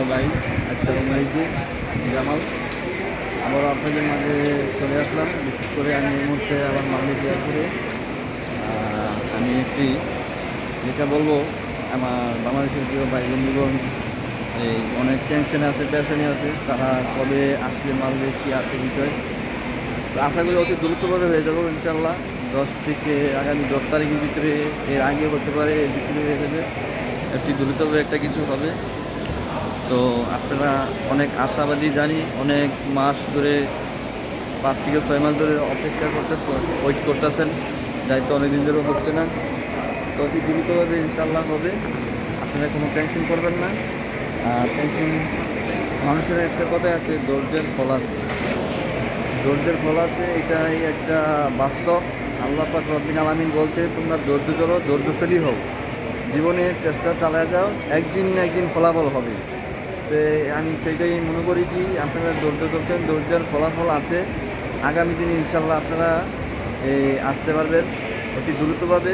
Hello guys, আসসালামু আলাইকুম। জামাল আবার আপনাদের মাঝে চলে আসলাম। বিশেষ করে আমি এই মুহূর্তে আবার মালিক এয়ারপোর্টে। আমি একটি, যেটা বলব, আমার বাংলাদেশের প্রিয় ভাই বন্ধুগণ এই অনেক টেনশনে আছে পেশনে আছে, তারা কবে আসবে মালবে কী আছে বিষয়। আশা করি অতি দ্রুতভাবে হয়ে যাব ইনশাল্লাহ দশ থেকে আগামী দশ তারিখের ভিতরে, এর আগে হতে পারে, এর ভিতরে হয়ে যাবে। একটি দ্রুতভাবে একটা কিছু হবে। তো আপনারা অনেক আশাবাদী জানি, অনেক মাস ধরে, পাঁচ থেকে ছয় মাস ধরে অপেক্ষা করতে ওয়েট করতেছেন। যাই তো অনেকদিন ধরে হচ্ছে না। তো অতি দ্রুতভাবে ইনশাল্লাহ হবে। আপনারা কোনো টেনশন করবেন না। আর টেনশন মানুষের একটা কথাই আছে, ধৈর্যের ফল আছে। ধৈর্যের ফল আছে, এটাই একটা বাস্তব। আল্লাহ পাক রব্বিন আলামিন বলছে, তোমরা ধৈর্য ধরো, ধৈর্যশালী হও। জীবনে চেষ্টা চালিয়ে যাও, একদিন না একদিন ফলাফল হবে। তো আমি সেইটাই মনে করি কি আপনারা ধৈর্য ধরছেন, ধৈর্যের ফলাফল আছে। আগামী দিনে ইনশাল্লাহ আপনারা আসতে পারবেন। অতি দ্রুতভাবে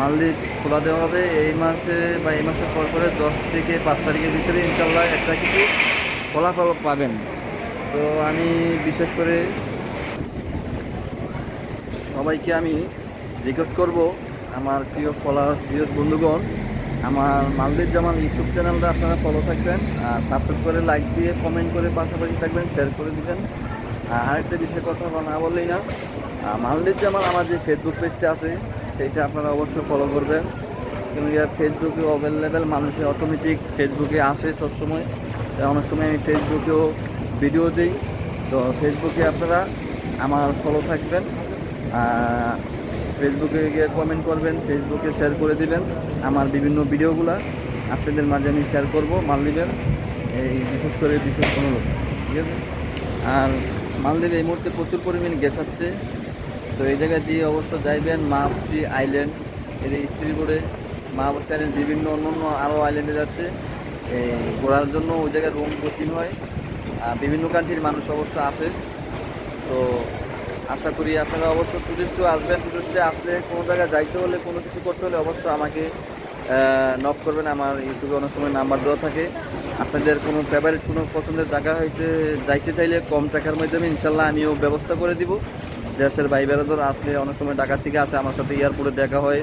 মালদ্বীপ খোলা দেওয়া হবে। এই মাসে বা এই মাসের পর পরে দশ থেকে পাঁচ তারিখের ভিতরে ইনশাল্লাহ একটা কিছু ফলাফল পাবেন। তো আমি বিশেষ করে সবাইকে আমি রিকোয়েস্ট করব, আমার প্রিয় ফলা প্রিয় বন্ধুগণ আমার মালদ্বীপ জামাল ইউটিউব চ্যানেলটা আপনারা ফলো থাকবেন, আর সাবস্ক্রাইব করে লাইক দিয়ে কমেন্ট করে পাশাপাশি থাকবেন শেয়ার করে দিবেন। আর আরেকটা বিষয় কথা না বললেই না মালদ্বীপ জামাল আমার যে ফেসবুক পেজটা আছে, সেইটা আপনারা অবশ্যই ফলো করবেন। কিন্তু ফেসবুকে অ্যাভেলেবেল মানুষের অটোমেটিক ফেসবুকে আসে সবসময়। অনেক সময় আমি ফেসবুকেও ভিডিও দিই। তো ফেসবুকে আপনারা আমার ফলো থাকবেন। ফেসবুকে গিয়ে কমেন্ট করবেন ফেসবুকে শেয়ার করে দিবেন আমার বিভিন্ন ভিডিওগুলা। আপনাদের মাঝে আমি শেয়ার করব মালদ্বীপের এই বিশেষ করে বিশেষ অনুরোধ, ঠিক আছে? আর মালদ্বীপ এই মুহূর্তে প্রচুর পরিমাণ গ্যাস তো এই জায়গায় দিয়ে অবশ্য যাইবেন মাহফসি আইল্যান্ড এর স্ত্রী বোর্ডে মাহফসি আইল্যান্ড বিভিন্ন অন্য অন্য আরও আইল্যান্ডে যাচ্ছে। এই ঘোরার জন্য ওই জায়গায় রুম বুকিং হয়। আর বিভিন্ন কান্ট্রির মানুষ অবশ্য আসে। তো আশা করি আপনারা অবশ্য টুরিস্টও আসবেন টুরিস্টে আসলে কোনো জায়গায় যাইতে হলে, কোনো কিছু করতে হলে অবশ্য আমাকে নক করবেন। আমার ইউটিউবে অনেক সময় নাম্বার দেওয়া থাকে। আপনাদের কোনো ফেভারিট কোনো পছন্দের জায়গা হইতে যাইতে চাইলে কম টাকার মাধ্যমে ইনশাল্লাহ আমিও ব্যবস্থা করে দিব। দেশের ভাই বেড়াদর আসলে অনেক সময় ঢাকার থেকে আসে, আমার সাথে এয়ারপোর্টে দেখা হয়।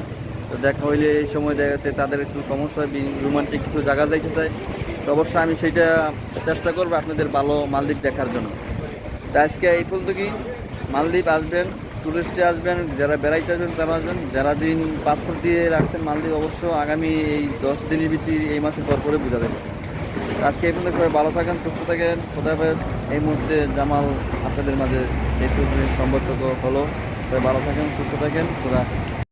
তো দেখা হইলে এই সময় দেখা যাচ্ছে তাদের একটু সমস্যা রোমান্টিক কিছু জায়গা যাইতে চায়। তো অবশ্যই আমি সেইটা চেষ্টা করব আপনাদের ভালো মালদ্বীপ দেখার জন্য। তো আজকে এই পর্যন্ত কি মালদ্বীপ আসবেন, টুরিস্টে আসবেন, যারা বেড়াইতে আসবেন তারা আসবেন। যারা দিন পাসপোর্ট দিয়ে রাখছেন মালদ্বীপ, অবশ্য আগামী এই দশ দিনের ভিত্তি এই মাসের পর পরে বোঝা দেবে আজকে এই পর্যন্ত সবাই ভালো থাকেন, সুস্থ থাকেন। খোদাফেজ এই মুহূর্তে জামাল আপনাদের মাঝে এই সম্পর্ক হলো। সবাই ভালো থাকেন, সুস্থ থাকেন। খোদা।